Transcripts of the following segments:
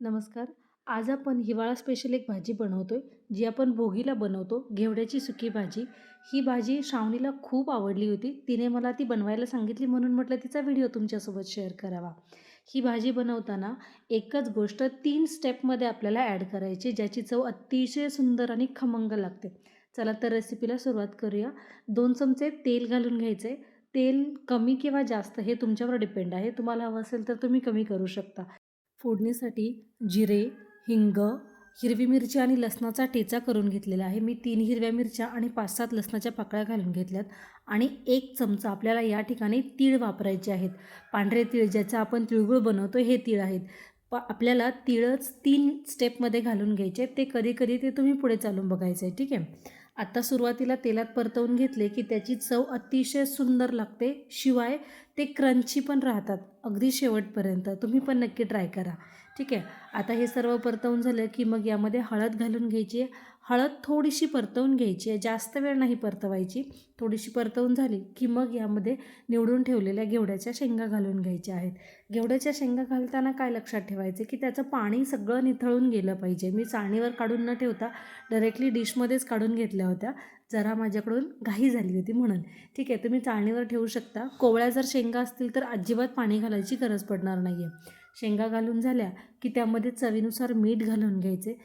नमस्कार. आज आपण हिवाळा स्पेशल एक भाजी बनवतो आहे जी आपण भोगीला बनवतो घेवड्याची सुकी भाजी. ही भाजी श्रावणीला खूप आवडली होती. तिने मला ती बनवायला सांगितली म्हणून म्हटलं तिचा व्हिडिओ तुमच्यासोबत शेअर करावा. ही भाजी बनवताना एकच गोष्ट तीन स्टेपमध्ये आपल्याला ॲड करायची ज्याची चव अतिशय सुंदर आणि खमंग लागते. चला तर रेसिपीला सुरुवात करूया. दोन चमचे तेल घालून घ्यायचे. तेल कमी किंवा जास्त हे तुमच्यावर डिपेंड आहे. तुम्हाला हवं असेल तर तुम्ही कमी करू शकता. फोडणीसाठी जिरे हिंग हिरवी मिरची आणि लसणाचा ठेचा करून घेतलेला आहे. मी तीन हिरव्या मिरच्या आणि पाच सात लसणाच्या पाकळ्या घालून घेतल्यात आणि एक चमचा आपल्याला या ठिकाणी तीळ वापरायचे आहेत. पांढरे तीळ ज्याचं आपण तिळगुळ बनवतो हे तीळ आहेत. प आपल्याला तिळच तीन स्टेपमध्ये घालून घ्यायचे ते कधी कधी ते तुम्ही पुढे चालून बघायचं आहे ठीक आहे? आत्ता सुरुवातीला तेलात परतवून घेतले की त्याची चव अतिशय सुंदर लागते. शिवाय ते क्रंची पण राहतात अगदी शेवटपर्यंत. तुम्ही पण नक्की ट्राय करा. ठीक आहे? आता हे सर्व परतवून झालं की मग यामध्ये हळद घालून घ्यायची आहे. हळद थोडीशी परतवून घ्यायची आहे. जास्त वेळ नाही परतवायची. थोडीशी परतवून झाली की मग यामध्ये निवडून ठेवलेल्या घेवड्याच्या शेंगा घालून घ्यायच्या आहेत. घेवड्याच्या शेंगा घालताना काय लक्षात ठेवायचं? की त्याचं पाणी सगळं निथळून गेलं पाहिजे. मी चाळणीवर काढून न ठेवता डायरेक्टली डिशमध्येच काढून घेतल्या होत्या. जरा माझ्याकडून घाई झाली होती म्हणून. ठीक आहे तुम्ही चाळणीवर ठेवू शकता. कोवळ्या जर शेंगा असतील तर अजिबात पाणी घालायची गरज पडणार नाही आहे शेंगा घालून झाल्या की त्यामध्ये चवीनुसार मीठ घालून घ्यायचे.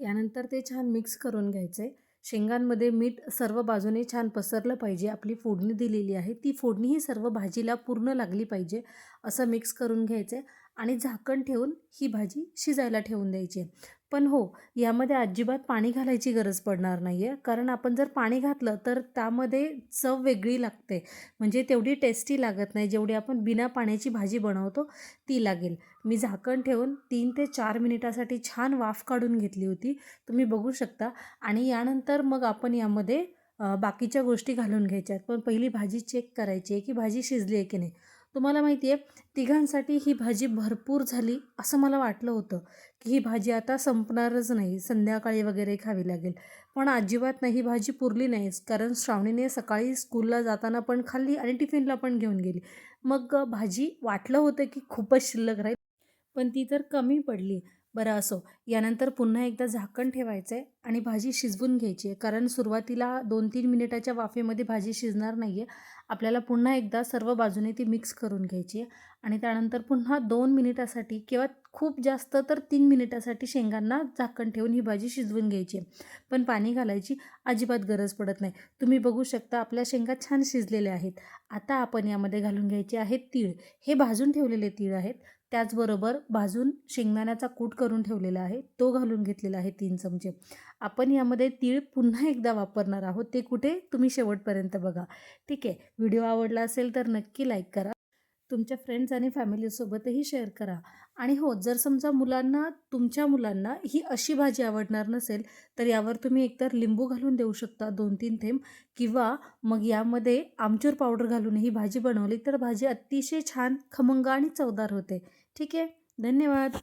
यानंतर ते छान मिक्स करून घ्यायचे. शेंगांमध्ये मीठ सर्व बाजूने छान पसरलं पाहिजे. आपली फोडणी दिलेली आहे. ती फोडणी ही सर्व भाजीला पूर्ण लागली पाहिजे. असं मिक्स करून घ्यायचे. आणि झाकण ठेवून ही भाजी शिजायला ठेवून द्यायची. पण हो यामध्ये अजिबात पाणी घालायची गरज पडणार नाही आहे कारण आपण जर पाणी घातलं तर त्यामध्ये चव वेगळी लागते. म्हणजे तेवढी टेस्टी लागत नाही. जेवढी आपण बिना पाण्याची भाजी बनवतो ती लागेल. मी झाकण ठेवून तीन ते चार मिनिटासाठी छान वाफ काढून घेतली होती. तुम्ही बघू शकता. आणि यानंतर मग आपण यामध्ये बाकीच्या गोष्टी घालून घ्यायच्या आहेत पण पहिली भाजी चेक करायची आहे की भाजी शिजली आहे की नाही. तुम्हाला माहिती आहे तिघांसाठी ही भाजी भरपूर झाली असं मला वाटलं होतं की ही भाजी आता संपणारच नाही संध्याकाळी वगैरे खावी लागेल. पण अजिबात नाही ही भाजी पुरली नाहीच कारण श्रावणीने सकाळी स्कूलला जाताना पण खाल्ली आणि टिफिनला पण घेऊन गेली. मग भाजी वाटलं होतं की खूपच शिल्लक राहील पण ती तर कमी पडली. बरं असो यानंतर पुन्हा एकदा झाकण ठेवायचं आहे आणि भाजी शिजवून घ्यायची आहे. कारण सुरुवातीला दोन तीन मिनिटाच्या वाफेमध्ये भाजी शिजणार नाही आहे आपल्याला पुन्हा एकदा सर्व बाजूने ती मिक्स करून घ्यायची आहे. आणि त्यानंतर पुन्हा दोन मिनिटासाठी किंवा खूप जास्त तर तीन मिनिटासाठी शेंगांना झाकण ठेवून ही भाजी शिजवून घ्यायची आहे. पण पाणी घालायची अजिबात गरज पडत नाही. तुम्ही बघू शकता आपल्या शेंगा छान शिजलेल्या आहेत. आता आपण यामध्ये घालून घ्यायचे आहेत तीळ. हे भाजून ठेवलेले तीळ आहेत. त्याचबरोबर भाजून शेंगदाण्याचा कूट करून ठेवलेला आहे. आहे तो घालून घेतलेला आहे तीन चमचे. आपण यामध्ये तीळ पुन्हा एकदा वापरणार आहोत. ते कुठे? तुम्ही शेवटपर्यंत बघा. ठीक आहे. व्हिडिओ आवडला असेल तर नक्की लाईक करा. तुमच्या फ्रेंड्स आणि फॅमिलीसोबतही शेअर करा. आणि हो जर समजा मुलांना तुमच्या मुलांना ही अशी भाजी आवडणार नसेल तर यावर तुम्ही एकतर लिंबू घालून देऊ शकता दोन तीन थेंब किंवा मग यामध्ये आमचूर पावडर घालून ही भाजी बनवली तर भाजी अतिशय छान खमंग आणि चवदार होते. ठीक आहे? धन्यवाद.